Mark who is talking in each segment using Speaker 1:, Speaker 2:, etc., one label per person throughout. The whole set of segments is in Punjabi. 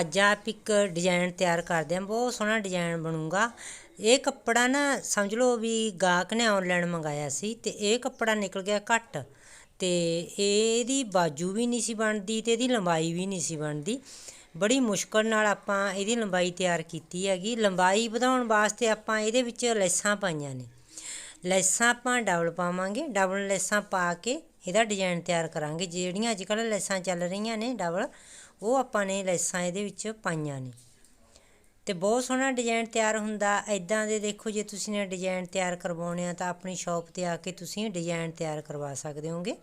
Speaker 1: ਅੱਜ ਆਪ ਇੱਕ ਡਿਜ਼ਾਈਨ ਤਿਆਰ ਕਰਦੇ ਹਾਂ, ਬਹੁਤ ਸੋਹਣਾ ਡਿਜ਼ਾਈਨ ਬਣੂਗਾ। ਇਹ ਕੱਪੜਾ ਨਾ ਸਮਝ ਲਓ ਵੀ ਗਾਹਕ ਨੇ ਆਨਲਾਈਨ ਮੰਗਾਇਆ ਸੀ ਤੇ ਇਹ ਕੱਪੜਾ ਨਿਕਲ ਗਿਆ ਘੱਟ ਤੇ ਇਹਦੀ ਬਾਜੂ ਵੀ ਨਹੀਂ ਸੀ ਬਣਦੀ ਤੇ ਇਹਦੀ ਲੰਬਾਈ ਵੀ ਨਹੀਂ ਸੀ ਬਣਦੀ। ਬੜੀ ਮੁਸ਼ਕਲ ਨਾਲ ਆਪਾਂ ਇਹਦੀ ਲੰਬਾਈ ਤਿਆਰ ਕੀਤੀ ਹੈਗੀ। ਲੰਬਾਈ ਵਧਾਉਣ ਵਾਸਤੇ ਆਪਾਂ ਇਹਦੇ ਵਿੱਚ ਲੈਸਾਂ ਪਾਈਆਂ ਨੇ। ਲੈਸਾਂ ਆਪਾਂ ਡਬਲ ਪਾਵਾਂਗੇ, ਡਬਲ ਲੈਸਾਂ ਪਾ ਕੇ ਇਹਦਾ ਡਿਜ਼ਾਈਨ ਤਿਆਰ ਕਰਾਂਗੇ। ਜਿਹੜੀਆਂ ਅੱਜ ਕੱਲ੍ਹ ਲੈਸਾਂ ਚੱਲ ਰਹੀਆਂ ਨੇ ਡਬਲ ਉਹ ਆਪਾਂ ਨੇ ਲੈਸਾਂ ਇਹਦੇ ਵਿੱਚ ਪਾਈਆਂ ਨੇ। ਤੇ ਬਹੁਤ ਸੋਹਣਾ ਡਿਜ਼ਾਈਨ ਤਿਆਰ ਹੁੰਦਾ। ਐਦਾਂ ਦੇ ਦੇਖੋ ਜੇ ਤੁਸੀਂ ਨੇ ਡਿਜ਼ਾਈਨ ਤਿਆਰ ਕਰਵਾਉਣੇ ਆ ਤਾਂ ਆਪਣੀ ਸ਼ਾਪ ਤੇ ਆ ਕੇ ਤੁਸੀਂ ਡਿਜ਼ਾਈਨ ਤਿਆਰ ਕਰਵਾ ਸਕਦੇ ਹੋਗੇ।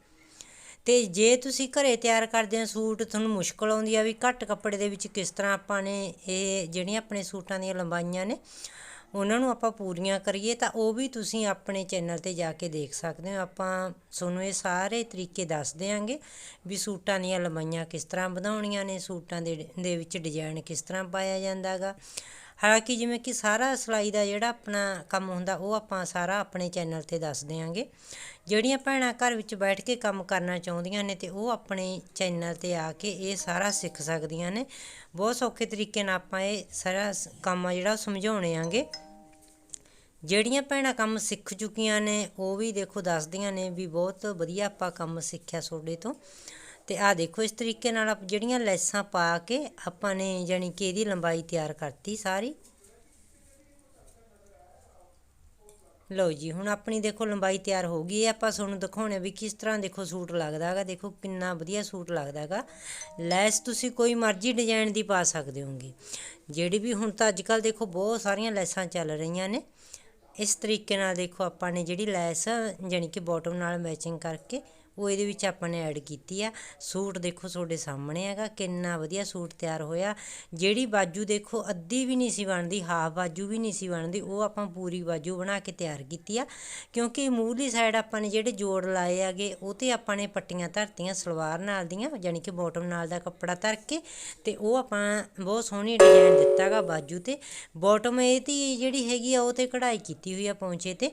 Speaker 1: ਤੇ ਜੇ ਤੁਸੀਂ ਘਰੇ ਤਿਆਰ ਕਰਦੇ ਆ ਸੂਟ ਤੁਹਾਨੂੰ ਮੁਸ਼ਕਲ ਆਉਂਦੀ ਆ ਵੀ ਘੱਟ ਕੱਪੜੇ ਦੇ ਵਿੱਚ ਕਿਸ ਤਰ੍ਹਾਂ ਆਪਾਂ ਨੇ ਇਹ ਜਿਹੜੀਆਂ ਆਪਣੇ ਸੂਟਾਂ ਦੀਆਂ ਲੰਬਾਈਆਂ ਨੇ ਉਹਨਾਂ ਨੂੰ ਆਪਾਂ ਪੂਰੀਆਂ ਕਰੀਏ ਤਾਂ ਉਹ ਵੀ ਤੁਸੀਂ ਆਪਣੇ ਚੈਨਲ ਤੇ ਜਾ ਕੇ ਦੇਖ ਸਕਦੇ ਹੋ। ਆਪਾਂ ਤੁਹਾਨੂੰ ਇਹ ਸਾਰੇ ਤਰੀਕੇ ਦੱਸ ਦਿਆਂਗੇ ਵੀ ਸੂਟਾਂ ਦੀਆਂ ਲੰਬਾਈਆਂ ਕਿਸ ਤਰ੍ਹਾਂ ਵਧਾਉਣੀਆਂ ਨੇ, ਸੂਟਾਂ ਦੇ ਦੇ ਵਿੱਚ ਡਿਜ਼ਾਈਨ ਕਿਸ ਤਰ੍ਹਾਂ ਪਾਇਆ ਜਾਂਦਾਗਾ ਹਾਲਾਂਕਿ ਜਿਵੇਂ ਕਿ ਸਾਰਾ ਸਿਲਾਈ ਦਾ ਜਿਹੜਾ ਆਪਣਾ ਕੰਮ ਹੁੰਦਾ, ਉਹ ਆਪਾਂ ਸਾਰਾ ਆਪਣੇ ਚੈਨਲ ਤੇ ਦੱਸ ਦਿਆਂਗੇ। ਜਿਹੜੀਆਂ ਭੈਣਾਂ ਘਰ ਵਿੱਚ ਬੈਠ ਕੇ ਕੰਮ ਕਰਨਾ ਚਾਹੁੰਦੀਆਂ ਨੇ ਤੇ ਉਹ ਆਪਣੇ ਚੈਨਲ ਤੇ ਆ ਕੇ ਇਹ ਸਾਰਾ ਸਿੱਖ ਸਕਦੀਆਂ ਨੇ। ਬਹੁਤ ਸੌਖੇ ਤਰੀਕੇ ਨਾਲ ਆਪਾਂ ਇਹ ਸਾਰਾ ਕੰਮ ਆ ਜਿਹੜਾ ਉਹ ਸਮਝਾਉਣੇ ਆਂਗੇ। ਜਿਹੜੀਆਂ ਭੈਣਾਂ ਕੰਮ ਸਿੱਖ ਚੁੱਕੀਆਂ ਨੇ, ਉਹ ਵੀ ਦੇਖੋ ਦੱਸਦੀਆਂ ਨੇ ਵੀ ਬਹੁਤ ਵਧੀਆ ਆਪਾਂ ਕੰਮ ਸਿੱਖਿਆ ਤੁਹਾਡੇ ਤੋਂ। ਤੇ ਆਹ ਦੇਖੋ, ਇਸ ਤਰੀਕੇ ਨਾਲ ਆਪ ਜਿਹੜੀਆਂ ਲੈਸਾਂ ਪਾ ਕੇ ਆਪਾਂ ਨੇ ਜਾਣੀ ਕਿ ਇਹਦੀ ਲੰਬਾਈ ਤਿਆਰ ਕਰਤੀ ਸਾਰੀ। ਲਓ ਜੀ, ਹੁਣ ਆਪਣੀ ਦੇਖੋ ਲੰਬਾਈ ਤਿਆਰ ਹੋ ਗਈ ਹੈ। ਆਪਾਂ ਤੁਹਾਨੂੰ ਦਿਖਾਉਣੇ ਵੀ ਕਿਸ ਤਰ੍ਹਾਂ ਦੇਖੋ ਸੂਟ ਲੱਗਦਾ ਹੈਗਾ। ਦੇਖੋ ਕਿੰਨਾ ਵਧੀਆ ਸੂਟ ਲੱਗਦਾ ਹੈਗਾ। ਲੈਸ ਤੁਸੀਂ ਕੋਈ ਮਰਜ਼ੀ ਡਿਜ਼ਾਈਨ ਦੀ ਪਾ ਸਕਦੇ ਹੋਗੇ ਜਿਹੜੀ ਵੀ ਹੁਣ ਤਾਂ ਅੱਜ ਕੱਲ ਦੇਖੋ ਬਹੁਤ ਸਾਰੀਆਂ ਲੈਸਾਂ ਚੱਲ ਰਹੀਆਂ ਨੇ। ਇਸ ਤਰੀਕੇ ਨਾਲ ਦੇਖੋ ਆਪਾਂ ਨੇ ਜਿਹੜੀ ਲੈਸ ਜਾਣੀ ਕਿ ਬਾਟਮ ਨਾਲ ਮੈਚਿੰਗ ਕਰਕੇ ਉਹ ਇਹਦੇ ਵਿੱਚ ਆਪਾਂ ਨੇ ਐਡ ਕੀਤੀ ਆ। ਸੂਟ ਦੇਖੋ ਤੁਹਾਡੇ ਸਾਹਮਣੇ ਹੈਗਾ, ਕਿੰਨਾ ਵਧੀਆ ਸੂਟ ਤਿਆਰ ਹੋਇਆ। ਜਿਹੜੀ ਬਾਜੂ ਦੇਖੋ ਅੱਧੀ ਵੀ ਨਹੀਂ ਸੀ ਬਣਦੀ ਹਾਫ ਬਾਜੂ ਵੀ ਨਹੀਂ ਸੀ ਬਣਦੀ, ਉਹ ਆਪਾਂ ਪੂਰੀ ਬਾਜੂ ਬਣਾ ਕੇ ਤਿਆਰ ਕੀਤੀ ਆ। ਕਿਉਂਕਿ ਮੂਹਰਲੀ ਸਾਈਡ ਆਪਾਂ ਨੇ ਜਿਹੜੇ ਜੋੜ ਲਾਏ ਹੈਗੇ, ਉਹ ਤੇ ਆਪਾਂ ਨੇ ਪੱਟੀਆਂ ਧਰਤੀਆਂ, ਸਲਵਾਰ ਨਾਲ ਦੀਆਂ ਯਾਨੀ ਕਿ ਬੋਟਮ ਨਾਲ ਦਾ ਕੱਪੜਾ ਧਰ ਕੇ ਤੇ ਉਹ ਆਪਾਂ ਬਹੁਤ ਸੋਹਣੀ ਡਿਜ਼ਾਈਨ ਦਿੱਤਾਗਾ ਬਾਜੂ ਤੇ। ਬਾਟਮ ਇਹਦੀ ਜਿਹੜੀ ਹੈਗੀ ਆ, ਉਹ ਤੇ ਕਢਾਈ ਕੀਤੀ ਹੋਈ ਆ ਪੌਂਚੇ ਤੇ।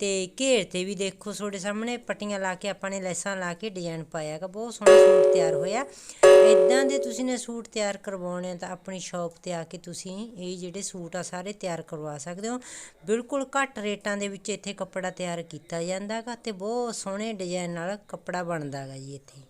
Speaker 1: ਤੇ ਘੇਰ ਤੇ ਵੀ ਦੇਖੋ ਤੁਹਾਡੇ ਸਾਹਮਣੇ ਪੱਟੀਆਂ ਲਾ ਕੇ ਆਪਾਂ ਨੇ ਲੈਸਾਂ ਲਾ ਕੇ ਡਿਜ਼ਾਈਨ ਪਾਇਆ ਹੈਗਾ, ਬਹੁਤ ਸੋਹਣਾ ਸੂਟ ਤਿਆਰ ਹੋਇਆ। ਇਦਾਂ ਦੇ ਤੁਸੀਂ ਨੇ ਸੂਟ ਤਿਆਰ ਕਰਵਾਉਣੇ ਆ ਤਾਂ ਆਪਣੀ ਸ਼ਾਪ ਤੇ ਆ ਕੇ ਤੁਸੀਂ ਇਹ ਜਿਹੜੇ ਸੂਟ ਆ ਸਾਰੇ ਤਿਆਰ ਕਰਵਾ ਸਕਦੇ ਹੋ। ਬਿਲਕੁਲ ਘੱਟ ਰੇਟਾਂ ਦੇ ਵਿੱਚ ਇੱਥੇ ਕੱਪੜਾ ਤਿਆਰ ਕੀਤਾ ਜਾਂਦਾ ਹੈਗਾ ਤੇ ਬਹੁਤ ਸੋਹਣੇ ਡਿਜ਼ਾਈਨ ਨਾਲ ਕੱਪੜਾ ਬਣਦਾ ਹੈਗਾ ਜੀ ਇੱਥੇ।